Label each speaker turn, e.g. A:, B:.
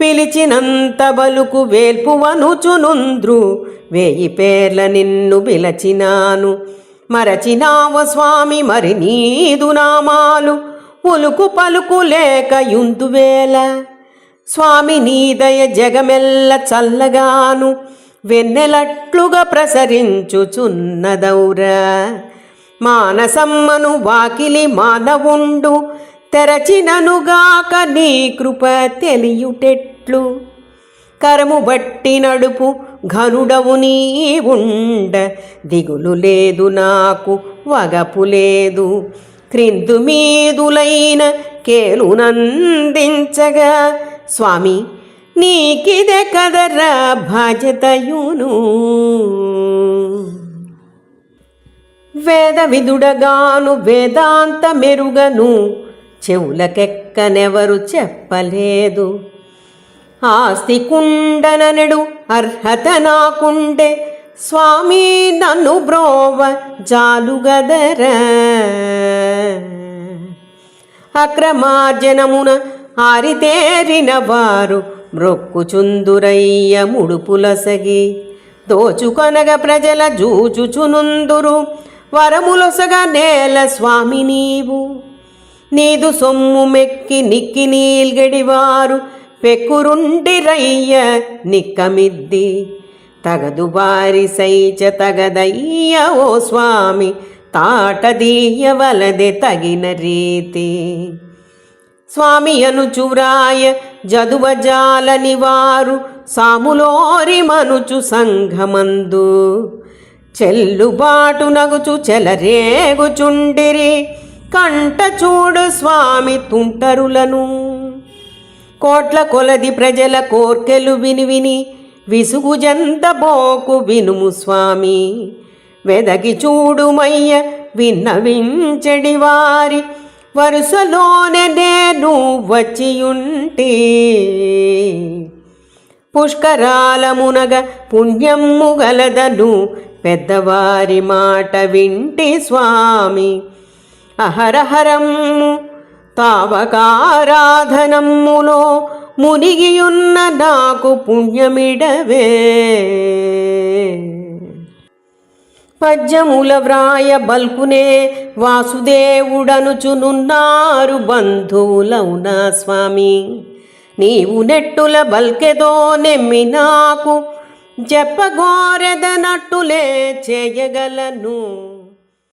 A: పిలిచినంత బలుకు వేల్పువనుచునుంద్రు. వేయి పేర్ల నిన్ను పిలచినాను మరచినావ స్వామి మరి నీదు నామాలు. ఉలుకు పలుకు లేక యుందువేల స్వామి నీదయ జగమెల్ల చల్లగాను. వెన్నెలట్లుగా ప్రసరించుచున్నదౌరా. మానసమ్మను వాకిలి మానవుండు. తెరచిననుగాక నీ కృప తెలియుటెట్లు. కరము బట్టి నడుపు ఘనుడవు నీ ఉండ దిగులు లేదు నాకు వగపు లేదు. క్రిందు మీదులైన కేలునందించగా. స్వామి నీకిదే కదరా బాధ్యతయును. వేద విదుడగాను వేదాంత మెరుగను చెవులకెక్కనెవరు చెప్పలేదు. ఆస్తి కుండననడు అర్హత నాకుండే స్వామి నన్ను బ్రోవ జాలుగదర. అక్రమార్జనమున ఆరితేరిన వారు మ్రొక్కుచుందురయ్య ముడుపులసగి. దోచుకొనగ ప్రజల జూచుచునుందురు వరములొసగ నేల స్వామి నీవు. నీదు సొమ్ము మెక్కి నిక్కి నీల్గడివారు పెక్కురుండిరయ్య నిక్కమిద్ది. తగదు వారి సైచ తగదయ్య ఓ స్వామి తాటదీయవలదే తగిన రీతి. స్వామి అనుచురాయ జదువజాలని వారు సాములోరి మనుచు సంఘమందు. చెల్లుబాటు నగుచు చెలరేగుచుండిరి కంట చూడు స్వామి తుంటరులను. కోట్ల కొలది ప్రజల కోర్కెలు విని విని విసుగు జంతబోకు వినుము స్వామి. వెదకి చూడుమయ్య విన్నవించడి వారి. వరుసలోనే నేను వచ్చియుంటి. పుష్కరాలమునగ పుణ్యము గలదను పెద్దవారి మాట వింటి స్వామి. అహరహరము తావకారాధనమ్ములో మునిగియున్న నాకు పుణ్యమిడవే. పద్యముల వ్రాయ బల్కునే వాసుదేవుడనుచునున్నారు బంధువులవున స్వామి. నీవు నెట్టుల బల్కెదో నెమ్మి నాకు చెప్పగోరెదనట్టులే చేయగలను.